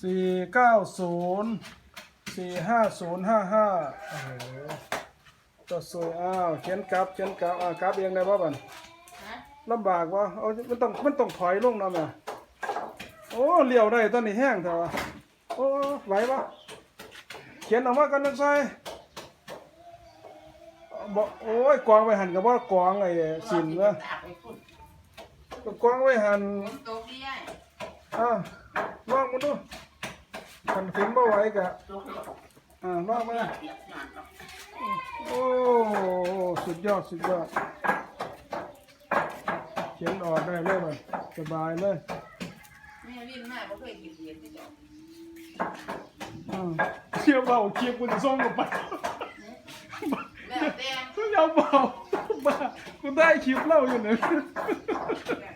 สี่เก้าศูนย์สี่ห้าศูนย์ห้าห้าโอ้โหตัวสวยอ้าวเขียนกลับเขียนกลับอ่ากลับเองได้ป่ะบันฮะลำบากวะเอามันต้องมันต้องถอยลงเนาะแม่โอ้เลี้ยวได้ตอนนี้แห้งเถอะวะโอ้ไหวปะเขียนออกมากันนักไซบอกโอ้ยกวางไว้หันกับว่ากวางไอ้สินวะตากไปพุ่นก็กวางไว้หัน ฝนตกดีไอ้ อ่าลองมาดูหันขึ้นบ่ไหวกะตกหรอกอ่าลองมาเปียกหนาดหรอกโอ้สุดยอดสุดยอดเขียนออกได้เลยมันสบายเลยแม่วิ่งมาบ่เคยกินเบียร์ที่ดอกอืมเชี่ยวเบาเคียบกูจะส่งกับไปแล้วแต่กูยาวเบาบ้ากูได้คลิปเล่าอยู่เนี่ยแล้ว